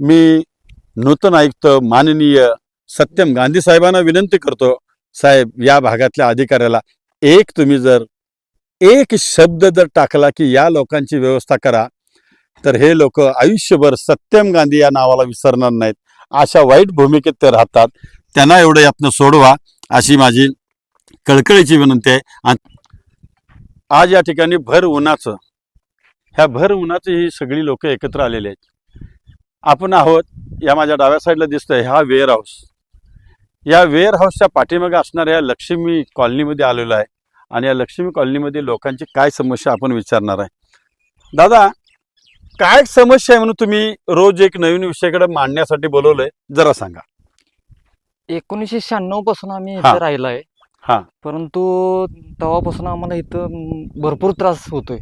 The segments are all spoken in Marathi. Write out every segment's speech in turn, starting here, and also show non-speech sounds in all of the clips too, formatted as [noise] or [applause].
मी नूतन आयुक्त माननीय सत्यम गांधी साहेबांना विनंती करतो साहेब या भागातल्या अधिकाऱ्याला एक तुम्ही जर एक शब्द जर टाकला की या लोकांची व्यवस्था करा तर हे लोक आयुष्यभर सत्यम गांधी या नावाला विसरणार नाहीत. अशा वाईट भूमिकेत ते राहतात. त्यांना एवढं यातनं सोडवा अशी माझी कळकळीची विनंती आहे. आणि आज या ठिकाणी भर उन्हाचं ह्या भर उन्हाचं ही सगळी लोक एकत्र आलेली आहेत. आपण आहोत या माझ्या डाव्या साईडला दिसतंय हा वेअर हाऊस या वेअर हाऊसच्या पाठीमागे असणाऱ्या लक्ष्मी कॉलनीमध्ये आलेलो आहे. आणि या लक्ष्मी कॉलनीमध्ये लोकांची काय समस्या आपण विचारणार आहे. दादा काय समस्या आहे म्हणून तुम्ही रोज एक नवीन विषयाकडे मांडण्यासाठी बोलवलंय? जरा सांगा. एकोणीसशे शहाण्णवपासून आम्ही. इथं राहिलो आहे. हा. परंतु तेव्हापासून आम्हाला इथं भरपूर त्रास होतोय.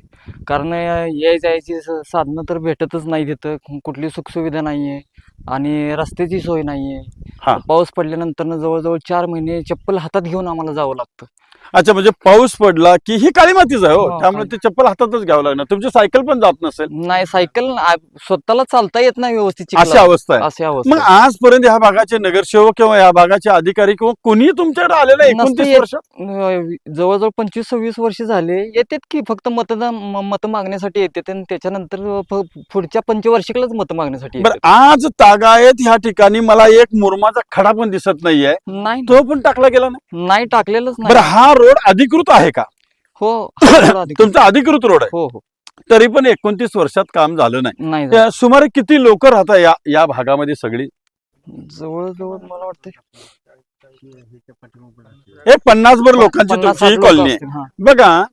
कारण याय जायची साधनं तर भेटतच नाही तिथं कुठली सुखसुविधा नाही आहे आणि रस्त्याची सोय नाही हा. आहे पाऊस पडल्यानंतर जवळजवळ चार महिने चप्पल हातात घेऊन आम्हाला जावं लागतं. अच्छा म्हणजे पाऊस पडला की ही काळी मातीच आहे हो. हो, त्यामुळे. ते चप्पल हातातच घ्यावं लागणार. तुमची सायकल पण जात नसेल. नाही सायकल आ- स्वतःला चालता येत नाही व्यवस्थित अशी चिखलात. अवस्था आहे. अशी अवस्था मग आजपर्यंत ह्या भागाचे नगरसेवक किंवा या भागाचे अधिकारी किंवा कोणी तुमच्याकडे आलेलं आहे नसते एकोणतीस येत. वर्ष? अं, जवळजवळ पंचवीस सव्वीस वर्ष झाले. येतात की फक्त मतदान म- मत मागण्यासाठी येतात आणि त्याच्यानंतर प- पुढच्या पंचवार्षिकलाच मत मागण्यासाठी बरं येतात. आज तागायत ह्या ठिकाणी. मला एक मुरमाचा खडा पण दिसत नाहीये. नाही. तो पण टाकला गेला नाही? नाही टाकलेलंच बरं नाही हा रोड अधिकृत आहे का? हो. [laughs] हा तुमचा अधिकृत रोड आहे. हो हो. तरी पण एकोणतीस वर्षात काम झालं नाही. त्या सुमारे किती लोक राहतात या या भागामध्ये सगळी? जवळजवळ मला वाटतं एक पन्नास भर लोकांची तुमची ही कॉलनी आहे. हा. बघा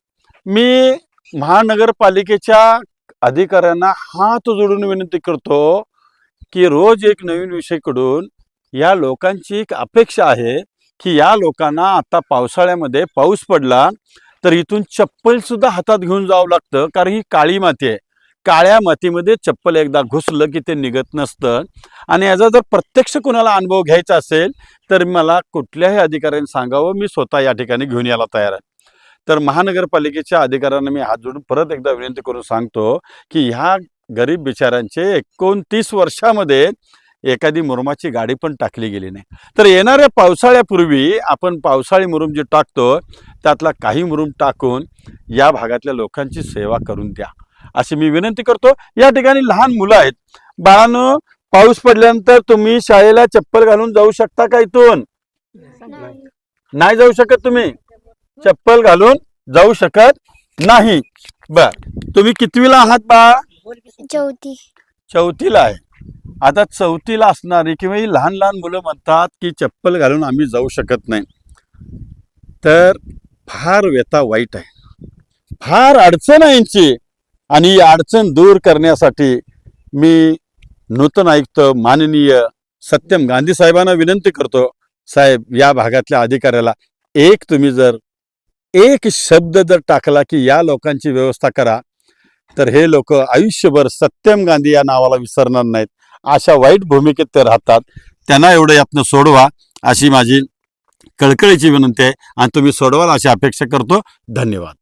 मी महानगरपालिकेच्या अधिकाऱ्यांना हात जोडून विनंती करतो की रोज एक नवीन विषयकडून या लोकांची एक अपेक्षा आहे की या लोकांना आता पावसाळ्यामध्ये पाऊस पडला तर इथून चप्पल सुद्धा हातात घेऊन जावं लागतं कारण ही काळी माती आहे. काळ्या मातीमध्ये चप्पल एकदा घुसलं की ते निघत नसतं. आणि याचा जर प्रत्यक्ष कोणाला अनुभव घ्यायचा असेल तर मला कुठल्याही अधिकाऱ्यांनी सांगावं मी स्वतः या ठिकाणी घेऊन यायला तयार आहे. तर महानगरपालिकेच्या अधिकाऱ्यांना मी हात जोडून परत एकदा विनंती करून सांगतो की ह्या गरीब बिचाऱ्यांचे एकोणतीस वर्षामध्ये एखादी मुरुमाची गाडी पण टाकली गेली नाही. तर येणाऱ्या पावसाळ्यापूर्वी आपण पावसाळी मुरुम जे टाकतो त्यातला काही मुरुम टाकून या भागातल्या लोकांची सेवा करून द्या. अशी मी विनंती करतो. या ठिकाणी लहान मुलं आहेत. बाळांनो पाऊस पडल्यानंतर तुम्ही शाळेला चप्पल घालून जाऊ शकता का इथून? नाही जाऊ शकत तुम्ही. चप्पल घालून जाऊ शकत नाही. बर. तुम्ही कितवीला आहात बा चौथी. चौथीला आहे. आता चौथीला असणारी किंवा ही लहान लहान मुलं म्हणतात की चप्पल घालून आम्ही जाऊ शकत नाही. तर फार व्यथा वाईट आहे. फार अडचण आहे यांची. आणि ही अडचण दूर करण्यासाठी मी नूतन आयुक्त माननीय सत्यम गांधी साहेबांना विनंती करतो. साहेब या भागातल्या अधिकाऱ्याला एक तुम्ही जर एक शब्द जर टाकला की या लोकांची व्यवस्था करा तर हे लोक आयुष्यभर सत्यम गांधी या नावाला विसरणार नाहीत. अशा वाईट भूमिकेत ते राहतात. त्यांना एवढं यातनं सोडवा अशी माझी कळकळीची विनंती आहे. आणि तुम्ही सोडवाल अशी अपेक्षा करतो. धन्यवाद.